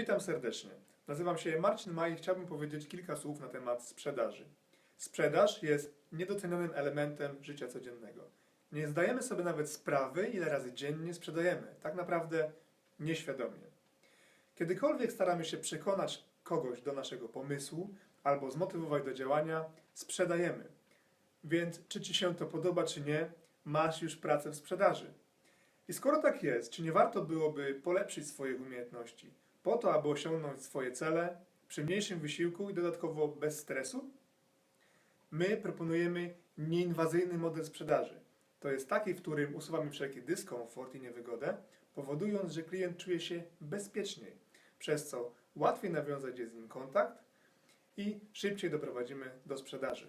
Witam serdecznie. Nazywam się Marcin Maj i chciałbym powiedzieć kilka słów na temat sprzedaży. Sprzedaż jest niedocenionym elementem życia codziennego. Nie zdajemy sobie nawet sprawy, ile razy dziennie sprzedajemy. Tak naprawdę nieświadomie. Kiedykolwiek staramy się przekonać kogoś do naszego pomysłu albo zmotywować do działania, sprzedajemy. Więc czy Ci się to podoba, czy nie, masz już pracę w sprzedaży. I skoro tak jest, czy nie warto byłoby polepszyć swoje umiejętności po to, aby osiągnąć swoje cele przy mniejszym wysiłku i dodatkowo bez stresu? My proponujemy nieinwazyjny model sprzedaży. To jest taki, w którym usuwamy wszelki dyskomfort i niewygodę, powodując, że klient czuje się bezpieczniej, przez co łatwiej nawiązać jest z nim kontakt i szybciej doprowadzimy do sprzedaży.